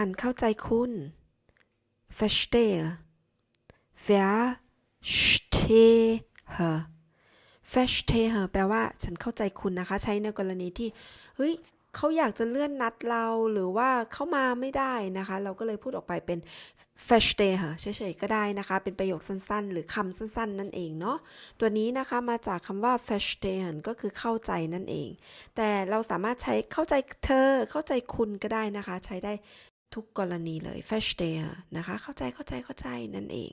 ฉันเข้าใจคุณ verstehe verstehe verstehe แปลว่าฉันเข้าใจคุณนะคะ ใช้ในกรณีที่ เฮ้ยเขาอยากจะเลื่อนนัดเราหรือว่าเขามาไม่ได้นะคะ เราก็เลยพูดออกไปเป็น verstehe เฉยๆก็ได้นะคะ เป็นประโยคสั้นๆ หรือคำสั้นๆ นั่นเองเนาะตัวนี้นะคะมาจากคำว่า verstehe ก็คือเข้าใจนั่นเอง แต่เราสามารถใช้เข้าใจเธอเข้าใจคุณก็ได้นะคะ ใช้ได้ ทุกกรณีเลย verstehe นะคะ เข้าใจเข้าใจเข้าใจนั่นเอง